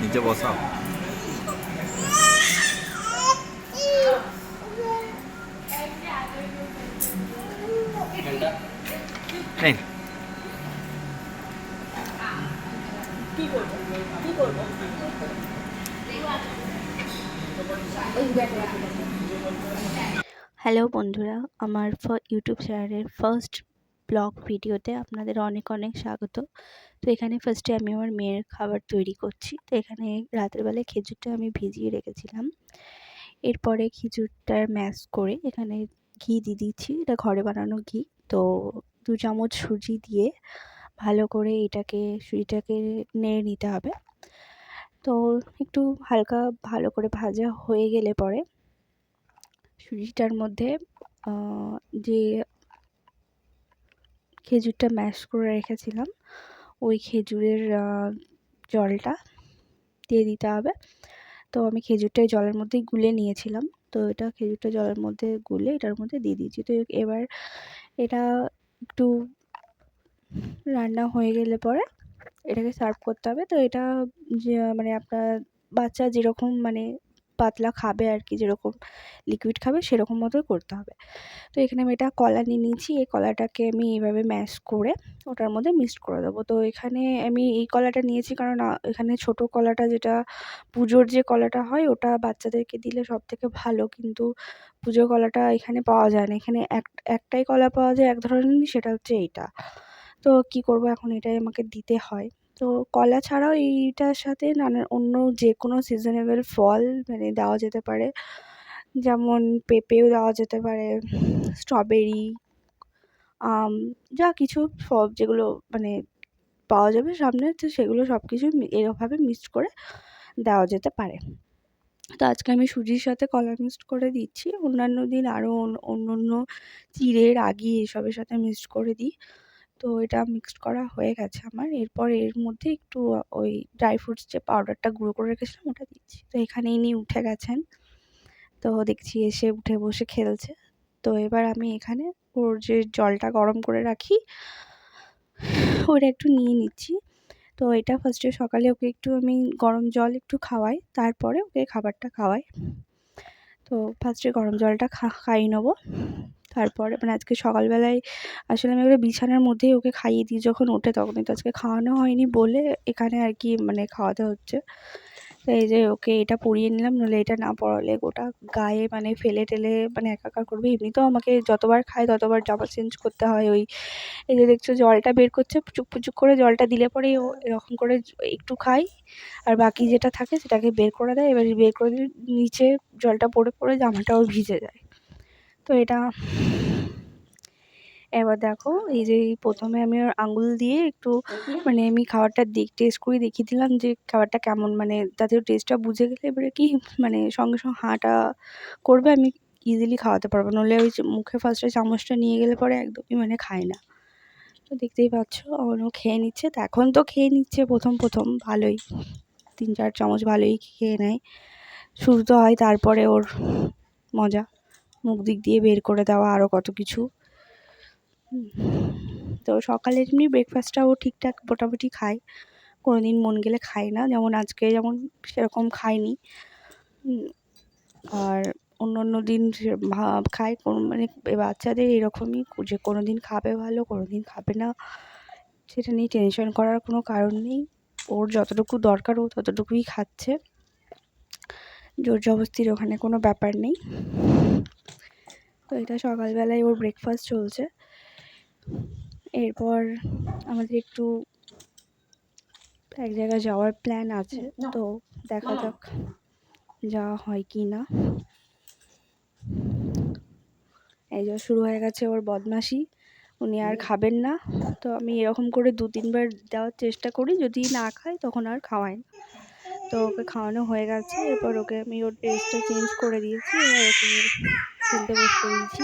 নিচে বসাও। হ্যালো বন্ধুরা আমার ইউটিউব চ্যানেলের ফার্স্ট ব্লগ ভিডিওতে আপনাদের অনেক অনেক স্বাগত। তো এখানে ফার্স্টে আমি আমার মেয়ের খাবার তৈরি করছি। তো এখানে রাতের বেলায় খেজুরটা আমি ভিজিয়ে রেখেছিলাম। এরপরে খেজুরটার ম্যাশ করে এখানে ঘি দিয়ে দিচ্ছি। এটা ঘরে বানানো ঘি। তো দু চামচ সুজি দিয়ে ভালো করে এটাকে, সুজিটাকে নেড়ে নিতে হবে। তো একটু হালকা ভালো করে ভাজা হয়ে গেলে পরে সুজিটার মধ্যে যে খেজুরটা ম্যাশ করে রেখেছিলাম। ওই খেজুরের জলটা দিয়ে দিতে হবে। তো আমি খেজুরটা জলের মধ্যেই গুলে নিয়েছিলাম। তো এটা খেজুরটা জলের মধ্যে গুলে এটার মধ্যে দিয়ে দিয়েছি। তো এবার এটা একটু রান্না হয়ে গেলে পরে এটাকে সার্ভ করতে হবে। তো এটা যে মানে আপনার বাচ্চা যেরকম মানে পাতলা খাবে আর কি, যেরকম লিকুইড খাবে সেরকম মতোই করতে হবে। তো এখানে আমি এটা কলা নিয়ে নিয়েছি, এই কলাটাকে আমি এইভাবে ম্যাশ করে ওটার মধ্যে মিক্সড করে দেবো। তো এখানে আমি এই কলাটা নিয়েছি কারণ এখানে ছোট কলাটা যেটা পুজোর যে কলাটা হয় ওটা বাচ্চাদেরকে দিলে সব থেকে ভালো। কিন্তু পুজোর কলাটা এখানে পাওয়া যায় না। এখানে এক, একটাই কলা পাওয়া যায় এক ধরনের সেটা হচ্ছে এইটা। তো কি করব এখন? এটাই আমাকে দিতে হয়। তো কলা ছাড়াও এইটার সাথে নানা অন্য যে কোনো সিজনেবল ফল মানে দেওয়া যেতে পারে। যেমন পেঁপেও দেওয়া যেতে পারে স্ট্রবেরি আম, যা কিছু সব যেগুলো মানে পাওয়া যাবে সামনে, তো সেগুলো সব কিছু এরকমভাবে মিক্সড করে দেওয়া যেতে পারে। তো আজকে আমি সুজির সাথে কলা মিক্সড করে দিচ্ছি। অন্যান্য দিন আরও অন্য অন্য চিড়ে রাগি এসবের সাথে মিক্সড করে দিই। তো এটা মিক্সড করা হয়ে গেছে আমার। এরপর এর মধ্যে একটু ওই ড্রাই ফ্রুটস যে পাউডারটা গুঁড়ো করে রেখেছিলাম ওটা দিচ্ছি। তো এখানে ইনি উঠে গেছেন। তো দেখছি এসে উঠে বসে খেলছে। তো এবার আমি এখানে ওর যে জলটা গরম করে রাখি ওটা একটু নিয়ে নিচ্ছি। তো এটা ফার্স্টে সকালে ওকে একটু আমি গরম জল একটু খাওয়াই, তারপরে ওকে খাবারটা খাওয়াই। তো ফার্স্টে গরম জলটা খা, খাইয়ে নেব। তারপরে মানে আজকে সকালবেলায় আসলে আমি ওকে বিছানার মধ্যেই ওকে খাইয়ে দিই, যখন ওঠে তখনই তো আজকে খাওয়ানো হয়নি বলে এখানে আর কি মানে খাওয়াতে হচ্ছে। এই যে ওকে এটা পরিয়ে নিলাম, নইলে এটা না পরালে গোটা গায়ে মানে ফেলে টেলে মানে একাকার করবে। এমনিতেও আমাকে যতবার খায় ততবার জামা চেঞ্জ করতে হয় ওই এই যে দেখছ জলটা বের করছে পুচুক পুচুক করে জলটা দিলে পরেই ও এরকম করে একটু খাই আর বাকি যেটা থাকে সেটাকে বের করে দেয়। এবার বের করে নিচে জলটা পড়ে পড়ে জামাটাও ভিজে যায়। তো এটা এবার দেখো, এই যে প্রথমে আমি ওর আঙুল দিয়ে একটু মানে আমি খাবারটা দিক টেস্ট করে দেখিয়ে দিলাম যে খাবারটা কেমন মানে তাতে টেস্টটা বুঝে গেলে এবারে কি মানে সঙ্গে সঙ্গে হাঁটা করবে, আমি ইজিলি খাওয়াতে পারব। নাহলে ওই মুখে ফার্স্টে চামচটা নিয়ে গেলে পরে একদমই মানে খায় না। তো দেখতেই পাচ্ছ ও খেয়ে নিচ্ছে। তো এখন তো খেয়ে নিচ্ছে প্রথম প্রথম ভালোই। তিন, চার চামচ ভালোই খেয়ে নেয়। শুরু তো হয় তারপরে ওর মজা। মুখ দিক দিয়ে বের করে দেওয়া আরও কত কিছু। তো সকালে এমনি ব্রেকফাস্টটাও ঠিকঠাক মোটামুটি খায় কোনো দিন মন গেলে খায় না। যেমন আজকে যেমন সেরকম হুম, আর অন্য অন্য দিন খায় কোনো মানে বাচ্চাদের এরকমই যে কোনো দিন খাবে ভালো কোনো দিন খাবে না। সেটা নিয়ে টেনশন করার কোনো কারণ নেই। ওর যতটুকু দরকার ও ততটুকুই খাচ্ছে। জোর জবস্তির ওখানে কোনো ব্যাপার নেই। তো এটা সকালবেলায় ওর ব্রেকফাস্ট চলছে। এরপর আমাদের একটু এক জায়গায় যাওয়ার প্ল্যান আছে, তো দেখা যাক যাওয়া হয় কি না। এই যে শুরু হয়ে গেছে ওর বদমাশি, উনি আর খাবেন না। তো আমি এরকম করে দু তিনবার দেওয়ার চেষ্টা করি, যদি না খায় তখন আর খাওয়াই না। তো ওকে খাওয়ানো হয়ে গেছে। এরপর ওকে আমি ওর ড্রেসটা চেঞ্জ করে দিয়েছি। এবার ওকে খেলতে বসতে দিয়েছি।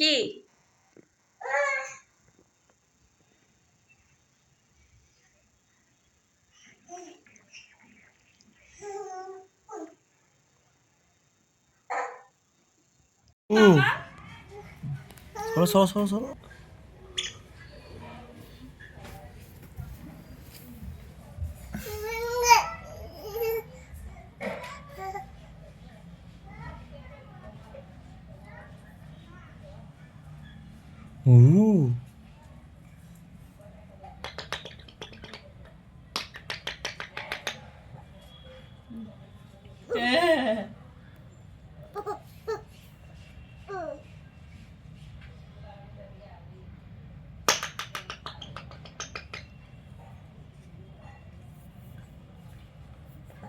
কি 오. 서로 서로 서로 서로. 呜。哎。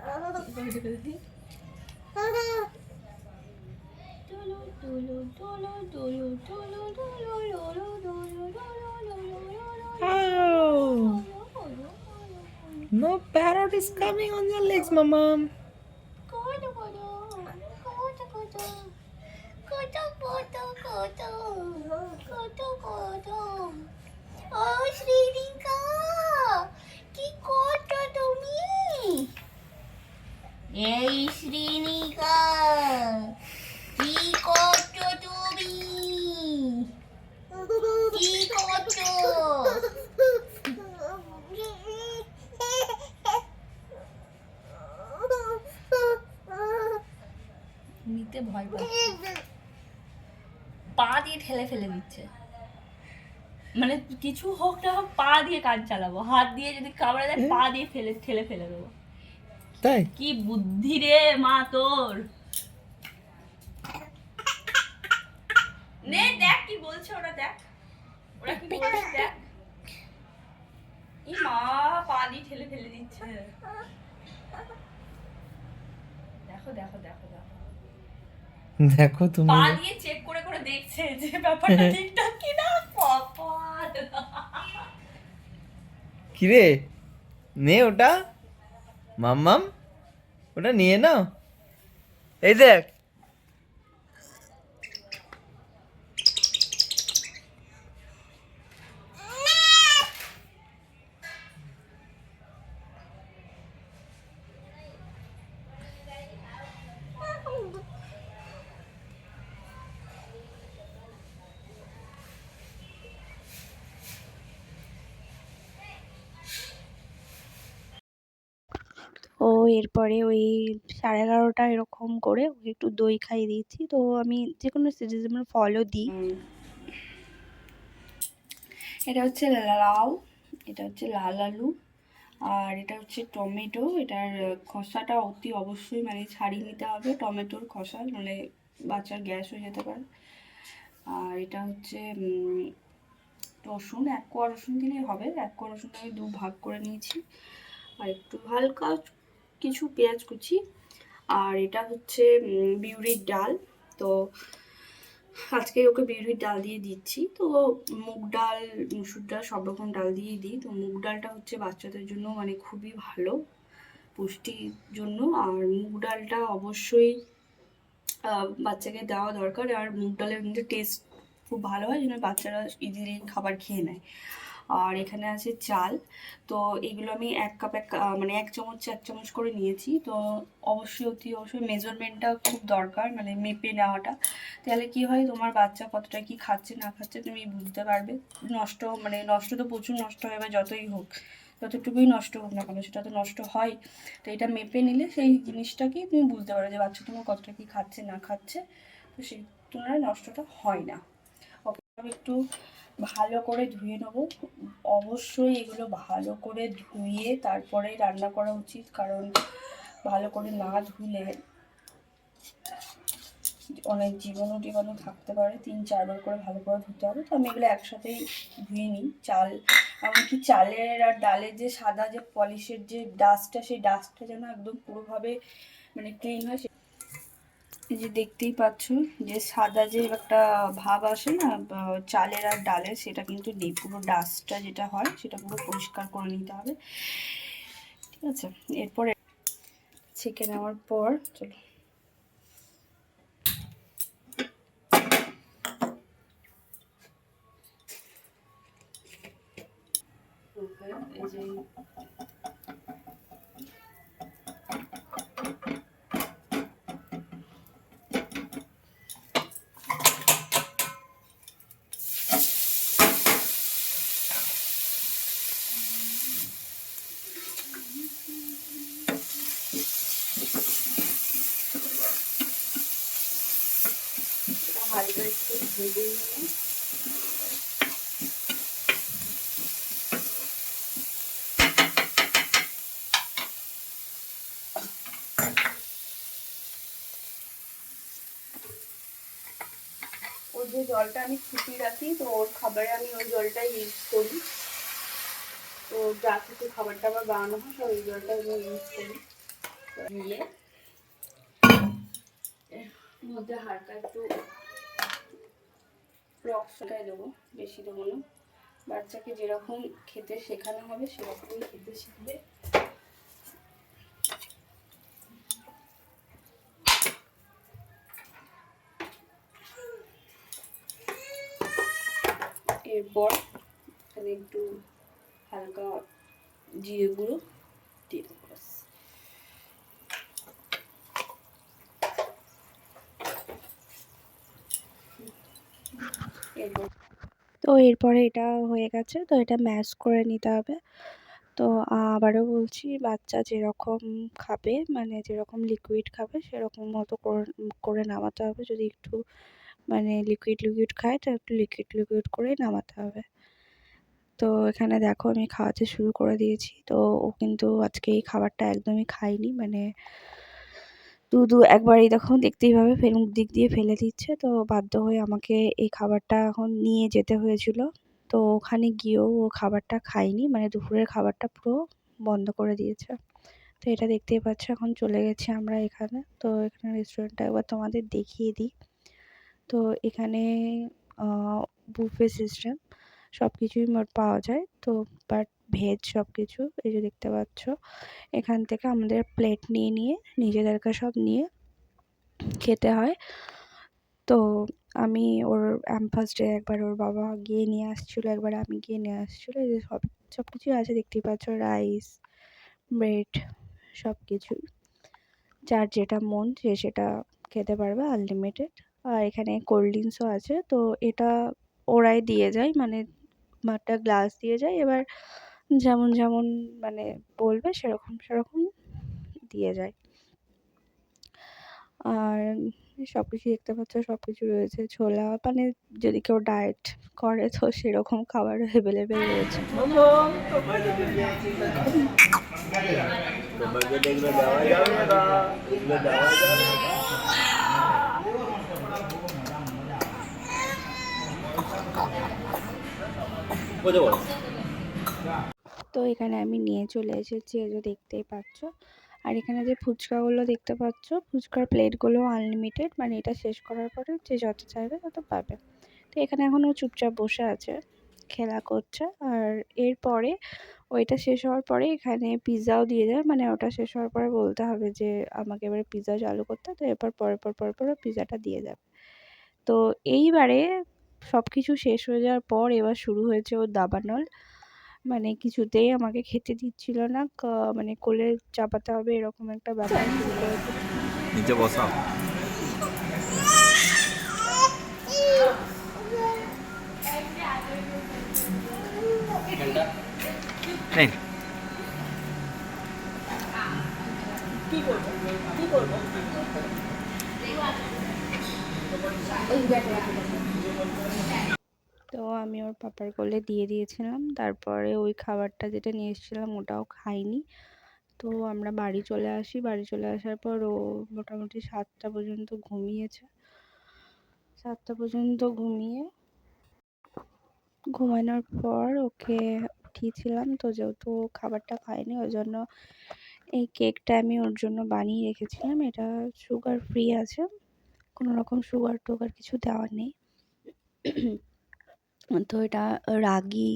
啊。Oh. No parrot is coming on your legs, mama. ও দিয়ে ফেলে দিচ্ছে। মানে কিছু হোক না হোক পা দিয়ে কাজ চালাবো। হাত দিয়ে যদি কামড়ে দেয় পা দিয়ে ফেলে ঠেলে ফেলে দেবো। তাই? কি বুদ্ধি রে মা তোর। নে দেখ কি বলছে ওরা দেখ। ওরা কি বলছে দেখ। ই মা পা দিয়ে ঠেলে ফেলে দিচ্ছে। দেখো দেখো দেখো দেখো। দেখো তুমি। পা দিয়ে চেক দেখছে যে ব্যাপারটা ঠিকঠাক কিনা? কপাল। কিরে? নে ওটা। মাম্মাম ওটা নিয়ে নাও। এই দেখ ও এরপরে ওই সাড়ে এগারোটা এরকম করে ওকে একটু দই খাইয়ে দিয়েছি। তো আমি যে কোনো সিরিজের ফলও দিই। এটা হচ্ছে লাউ, এটা হচ্ছে লাল আলু, আর এটা হচ্ছে টমেটো। এটার খোসাটা অতি অবশ্যই মানে ছাড়িয়ে নিতে হবে। টমেটোর খসা নাহলে বাচ্চার গ্যাস হয়ে যেতে পারে। আর এটা হচ্ছে রসুন, এক কোয়া রসুন দিলেই হবে। এক কোয়া রসুনটা আমি দু ভাগ করে নিয়েছি। আর একটু হালকা কিছু পেঁয়াজ কুচি। আর এটা হচ্ছে বিউরির ডাল। তো আজকে ওকে বিউরির ডাল দিয়ে দিচ্ছি। তো মুগ ডাল, মুসুর ডাল, সব রকম ডাল দিয়েই দিই। তো মুগ ডালটা হচ্ছে বাচ্চাদের জন্য মানে খুবই ভালো, পুষ্টির জন্য। আর মুগ ডালটা অবশ্যই বাচ্চাকে দেওয়া দরকার। আর মুগ ডালের কিন্তু টেস্ট খুব ভালো হয়, যেন বাচ্চারা ইজিলি খাবার খেয়ে নেয়। আর এখানে আছে চাল। তো এগুলো আমি এক কাপ এক মানে এক চামচ এক চামচ করে নিয়েছি। তো অবশ্যই, অতি অবশ্যই মেজারমেন্টটা খুব দরকার মানে মেপে নেওয়াটা। তাহলে কি হয়, তোমার বাচ্চা কতটা কি খাচ্ছে, না খাচ্ছে তুমি বুঝতে পারবে। নষ্ট মানে নষ্ট তো প্রচুর নষ্ট হয়, বা যতই হোক, যতটুকুই নষ্ট হোক না কেন, সেটা তো নষ্ট হয়। তো এটা মেপে নিলে সেই জিনিসটাকেই তুমি বুঝতে পারো যে, বাচ্চা তোমার কতটা কি খাচ্ছে, না খাচ্ছে। তো সেই তুলনায় নষ্টটা হয় না। একটু ভালো করে ধুয়ে নেব। অবশ্যই এগুলো ভালো করে ধুয়ে তারপরে রান্না করা উচিত, কারণ ভালো করে না ধুলে অনেক জীবাণু টিবাণু থাকতে পারে। তিন, চারবার করে ভালো করে ধুতে হবে। তো আমি এগুলো একসাথেই ধুয়ে নিই। চাল, এমনকি চালের আর ডালের যে সাদা যে পলিশের যে ডাস্টটা, সেই ডাস্টটা যেন একদম পুরোভাবে মানে ক্লিন হয় এই যে দেখতেই পাচ্ছ, যে সাদা যে একটা ভাব আসে না চালের আর ডালের, সেটা কিন্তু নেই পুরো ডাস্টটা যেটা হয়, সেটা পুরো পরিষ্কার করে নিতে হবে। ঠিক আছে? এরপরে ছেঁকে নেওয়ার পর, চলো। এই যে যে জলটা আমি ফুটিয়ে রাখি, তো ওর খাবারে আমি ওই জলটাই ইউজ করি। তো যা কিছু খাবার টাবার বানানো হয়, সব ওই জলটা আমি ইউজ করি। নিয়ে মধ্যে হালকা একটু রক্সটাই দেবো, বেশি দেবো না। বাচ্চাকে যেরকম খেতে শেখানো হবে, সেরকমই খেতে শিখবে। এরপর এখানে একটু হালকা জিরে গুঁড়ো দিয়ে দেবো তো এরপরে এটা হয়ে গেছে, তো এটা ম্যাশ করে নিতে হবে। তো আবারও বলছি, বাচ্চা যেরকম খাবে মানে যেরকম লিকুইড খাবে, সেরকম মতো করে নামাতে হবে। যদি একটু মানে লিকুইড লিকুইড খায়, তো একটু লিকুইড লিকুইড করেই নামাতে হবে। তো এখানে দেখো আমি খাওয়াতে শুরু করে দিয়েছি। তো ও কিন্তু আজকে এই খাবারটা একদমই খায়নি। মানে দু দু, একবারই দেখো দেখতেই পাবে ফের দিক দিয়ে ফেলে দিচ্ছে। তো বাধ্য হয়ে আমাকে এই খাবারটা এখন নিয়ে যেতে হয়েছিল। তো ওখানে গিয়েও ও খাবারটা খায়নি। মানে দুপুরের খাবারটা পুরো বন্ধ করে দিয়েছে। তো এটা দেখতেই পাচ্ছ, এখন চলে গেছি আমরা এখানে। তো এখানে রেস্টুরেন্টটা একবার তোমাদের দেখিয়ে দিই। তো এখানে বুফে সিস্টেম সব কিছুই পাওয়া যায়। তো বাট ভেজ সব কিছু এই যে দেখতে পাচ্ছ, এখান থেকে আমাদের প্লেট নিয়ে নিয়ে নিজেদেরকে সব নিয়ে খেতে হয়। তো আমি ওর ফার্স্ট ডে একবার ওর বাবা গিয়ে নিয়ে আসছিল, একবার আমি গিয়ে নিয়ে আসছিল, এই যে সব সব কিছুই আছে দেখতেই পাচ্ছ রাইস ব্রেড সব কিছুই যার যেটা মন, সে সেটা খেতে পারবে আনলিমিটেড আর এখানে কোল্ড ড্রিঙ্কসও আছে। তো এটা ওরাই দিয়ে যায় মানে একটা গ্লাস দিয়ে যায়। এবার যেমন যেমন মানে বলবে সেরকম সেরকম দিয়ে যায়। আর সব কিছু দেখতে পাচ্ছ সব কিছু রয়েছে। ছোলা মানে যদি কেউ ডায়েট করে, তো সেরকম খাবার অ্যাভেলেবেল রয়েছে। তো এখানে আমি নিয়ে চলে এসেছি, এই যে দেখতেই পাচ্ছ। আর এখানে যে ফুচকাগুলো দেখতে পাচ্ছ, ফুচকার প্লেটগুলো আনলিমিটেড মানে এটা শেষ করার পরে যে যত চাইবে তত পাবে। তো এখানে এখনও চুপচাপ বসে আছে, খেলা করছে। আর এরপরে ওইটা শেষ হওয়ার পরে এখানে পিৎজাও দিয়ে দেয় মানে ওটা শেষ হওয়ার পরে বলতে হবে যে আমাকে এবারে পিৎজা চালু করতে তো এরপর পরে পর পরে পরে পিৎজাটা দিয়ে যাবে। তো এইবারে সব কিছু শেষ হয়ে যাওয়ার পর এবার শুরু হয়েছে ওর দাবানল। মানে কিছুতেই আমাকে খেতে দিচ্ছিল না। মানে কোলে চাপাতে হবে এরকম একটা ব্যাপার শুরু করেছে নিচে বসাও এই। তো আমি ওর পাপার কোলে দিয়ে দিয়েছিলাম। তারপরে ওই খাবারটা যেটা নিয়ে এসেছিলাম ওটাও খাইনি। তো আমরা বাড়ি চলে আসি। বাড়ি চলে আসার পর ও মোটামুটি সাতটা পর্যন্ত ঘুমিয়েছে। সাতটা পর্যন্ত ঘুমিয়ে ঘুমানোর পর ওকে উঠিয়েছিলাম। তো যেহেতু খাবারটা খায়নি, ওই জন্য এই কেকটা আমি ওর জন্য বানিয়ে রেখেছিলাম। এটা সুগার ফ্রি আছে। কোনো রকম সুগার টুগার কিছু দেওয়া নেই। তো এটা রাগি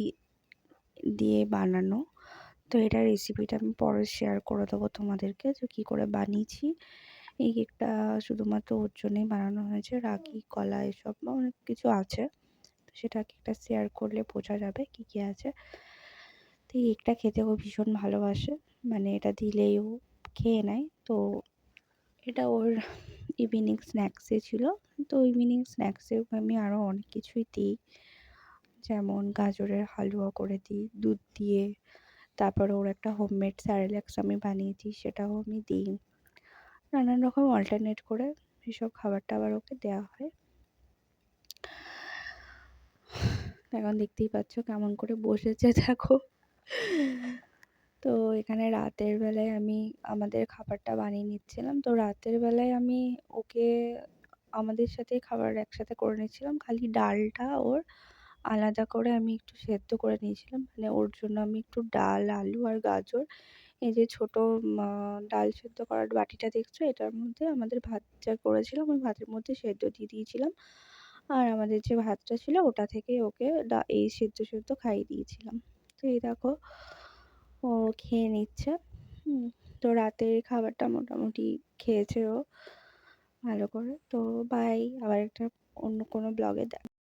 দিয়ে বানানো। তো এটা রেসিপিটা আমি পরে শেয়ার করে দেবো তোমাদেরকে যে কী করে বানিয়েছি। এই কেকটা শুধুমাত্র ওর জন্যই বানানো হয়েছে, রাগি, কলা এসব অনেক কিছু আছে। তো সেটা কেকটা শেয়ার করলে বোঝা যাবে কী কী আছে। তো এই কেকটা খেতে ও ভীষণ ভালোবাসে। মানে এটা দিলেই ও খেয়ে নেয়। তো এটা ওর ইভিনিং স্ন্যাক্সে ছিল। তো ইভিনিং স্ন্যাক্সে আমি আরও অনেক কিছুই দিই। যেমন গাজরের হালুয়া করে দিই, দুধ দিয়ে। তারপর ওর একটা হোমমেড স্যারেলাক্স আমি বানিয়েছি সেটাও আমি দিই। নানান রকম অল্টারনেট করে এসব খাবার টাবার ওকে দেওয়া হয়। এখন দেখতেই পাচ্ছ কেমন করে বসেছে, দেখো। তো এখানে রাতের বেলায় আমি আমাদের খাবারটা বানিয়ে নিচ্ছিলাম। তো রাতের বেলায় আমি ওকে, আমাদের সাথে খাবার একসাথে করে নিচ্ছিলাম। খালি ডালটা ওর আলাদা করে আমি একটু সেদ্ধ করে নিয়েছিলাম। মানে ওর জন্য আমি একটু ডাল, আলু আর গাজর, এই যে ছোটো ডাল সেদ্ধ করার বাটিটা দেখছ? এটার মধ্যে আমাদের ভাত যা করেছিলাম। ওই ভাতের মধ্যে সেদ্ধ দিয়ে দিয়েছিলাম। আর আমাদের যে ভাতটা ছিল ওটা থেকে ওকে এই সেদ্ধ সেদ্ধ খাইয়ে দিয়েছিলাম। তো এই দেখো ও খেয়ে নিচ্ছে। তো রাতের খাবারটা মোটামুটি খেয়েছে ও ভালো করে। তো বাই আবার একটা অন্য কোনো ব্লগে দেখা